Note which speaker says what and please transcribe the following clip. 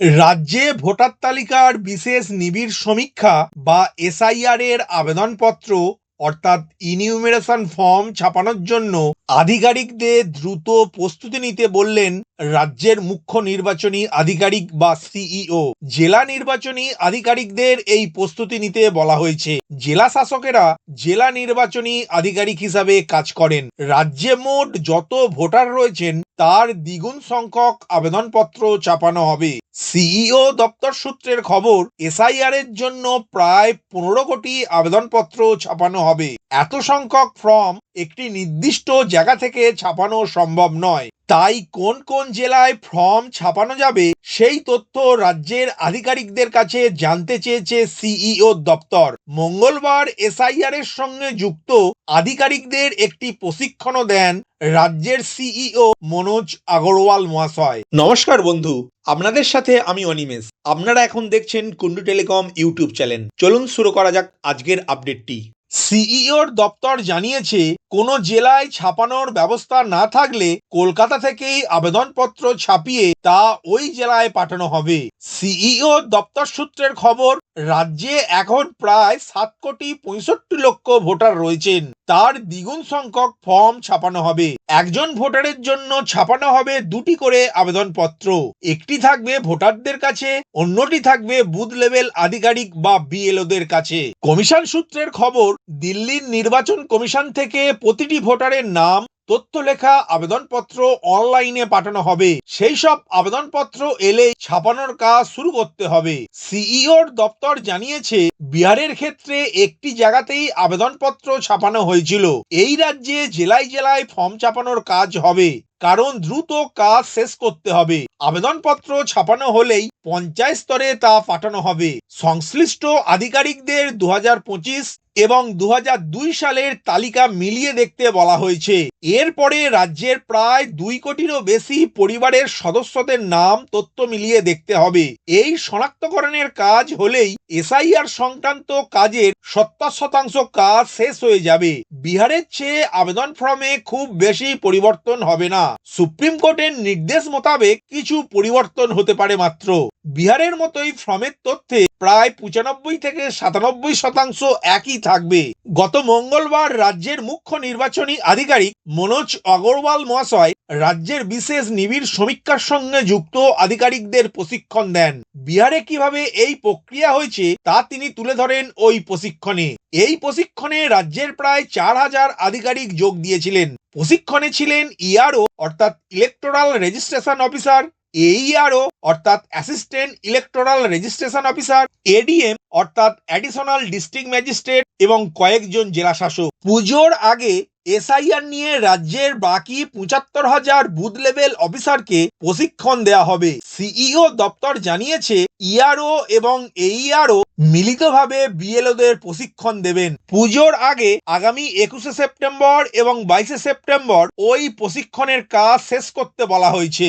Speaker 1: রাজ্যে ভোটার তালিকার বিশেষ নিবিড় সমীক্ষা বা এসআইআর এর আবেদনপত্র, অর্থাৎ ইনিউমেরেশন ফর্ম ছাপানোর জন্য আধিকারিকদের দ্রুত প্রস্তুতি নিতে বললেন রাজ্যের মুখ্য নির্বাচনী আধিকারিক বা সিইও। জেলা নির্বাচনী আধিকারিকদের এই প্রস্তুতি নিতে বলা হয়েছে। জেলা শাসকেরা জেলা নির্বাচনী আধিকারিক হিসাবে কাজ করেন। রাজ্যে মোট যত ভোটার রয়েছেন তার দ্বিগুণ সংখ্যক আবেদনপত্র চাপানো হবে। সিইও দপ্তর সূত্রের খবর এসআইআর এর জন্য প্রায় পনেরো কোটি আবেদনপত্র ছাপানো হবে। এত সংখ্যক ফর্ম একটি নির্দিষ্ট জায়গা থেকে ছাপানো সম্ভব নয়। তাই কোন কোন জেলায় ফর্ম ছাপানো যাবে সেই তথ্য রাজ্যের আধিকারিকদের কাছে জানতে চেয়েছে সিইও দপ্তর। মঙ্গলবার এসআইআর এর সঙ্গে যুক্ত আধিকারিকদের একটি প্রশিক্ষণও দেন রাজ্যের সিইও মনোজ আগরওয়াল মহাশয়। নমস্কার বন্ধু আপনাদের সাথে আমি অনিমেষ। আপনারা এখন দেখছেন কুন্ডু টেলিকম ইউটিউব চ্যানেল। চলুন শুরু করা যাক আজকের আপডেটটি। সিইওর দপ্তর জানিয়েছে কোনো জেলায় ছাপানোর ব্যবস্থা না থাকলে কলকাতা থেকেই আবেদনপত্র ছাপিয়ে তা ওই জেলায় পাঠানো হবে। সিইও দপ্তর সূত্রের খবর, রাজ্যে এখন প্রায় সাত কোটি পঁয়ষট্টি লক্ষ ভোটার রয়েছেন। তার দ্বিগুণ সংখ্যক ফর্ম ছাপানো হবে। একজন ভোটারের জন্য ছাপানো হবে দুটি করে আবেদনপত্র। একটি থাকবে ভোটারদের কাছে, অন্যটি থাকবে বুথ লেভেল আধিকারিক বা বিএলওদের কাছে। কমিশন সূত্রের খবর, দিল্লির নির্বাচন কমিশন থেকে প্রতিটি ভোটারের নাম, তথ্য লেখা, আবেদনপত্র অনলাইনে পাঠানো হবে। সেই সব আবেদনপত্র এলেই ছাপানোর কাজ শুরু করতে হবে। সিইওর দপ্তর জানিয়েছে, বিহারের ক্ষেত্রে একটি জায়গাতেই আবেদনপত্র ছাপানো হয়েছিল। এই রাজ্যে জেলায় জেলায় ফর্ম ছাপানোর কাজ হবে। কারণ দ্রুত কাজ শেষ করতে হবে। আবেদনপত্র ছাপানো হলেই পঞ্চায়েত স্তরে তা পাঠানো হবে। সংশ্লিষ্ট আধিকারিকদের দু হাজার পঁচিশ এবং দুহাজার দুই সালের তালিকা মিলিয়ে দেখতে বলা হয়েছে। এরপরে রাজ্যের প্রায় দুই কোটিরও বেশি পরিবারের সদস্যদের নাম, তথ্য মিলিয়ে দেখতে হবে। এই শনাক্তকরণের কাজ হলেই এসআইআর সংক্রান্ত কাজের সত্তর শতাংশ কাজ শেষ হয়ে যাবে। বিহারের চেয়ে আবেদন ফর্মে খুব বেশি পরিবর্তন হবে না। সুপ্রিম কোর্টের নির্দেশ মোতাবেক কিছু পরিবর্তন হতে পারে মাত্র। বিহারের মতোই ফর্মের তথ্যে প্রায় পঁচানব্বই থেকে সাতানব্বই শতাংশ একই থাকবে। গত মঙ্গলবার রাজ্যের মুখ্য নির্বাচনী আধিকারিক মনোজ অগরওয়াল মহাশয় রাজ্যের বিশেষ নিবিড় সমীক্ষার সঙ্গে যুক্ত আধিকারিকদের প্রশিক্ষণ দেন। বিহারে কীভাবে এই প্রক্রিয়া হয়েছে তা তিনি তুলে ধরেন ওই প্রশিক্ষণে। এই প্রশিক্ষণে রাজ্যের প্রায় চার হাজার আধিকারিক যোগ দিয়েছিলেন। প্রশিক্ষণে ছিলেন ইআরও অর্থাৎ ইলেকটোরাল রেজিস্ট্রেশন অফিসার এইআরও অর্থাৎ assistant electoral registration officer ADM অর্থাৎ অ্যাডিশনাল ডিস্ট্রিক্ট ম্যাজিস্ট্রেট এবং কয়েকজন জেলা শাসক। পুজোর আগে এসআইআর নিয়ে রাজ্যের বাকি পঁচাত্তর হাজার বুথ লেভেল অফিসারকে প্রশিক্ষণ দেওয়া হবে। সিইও দপ্তর জানিয়েছে ইআরও এবং এইআরও মিলিতভাবে বিএলওদের প্রশিক্ষণ দেবেন। পুজোর আগে আগামী একুশে সেপ্টেম্বর এবং বাইশে সেপ্টেম্বর ওই প্রশিক্ষণের কাজ শেষ করতে বলা হয়েছে।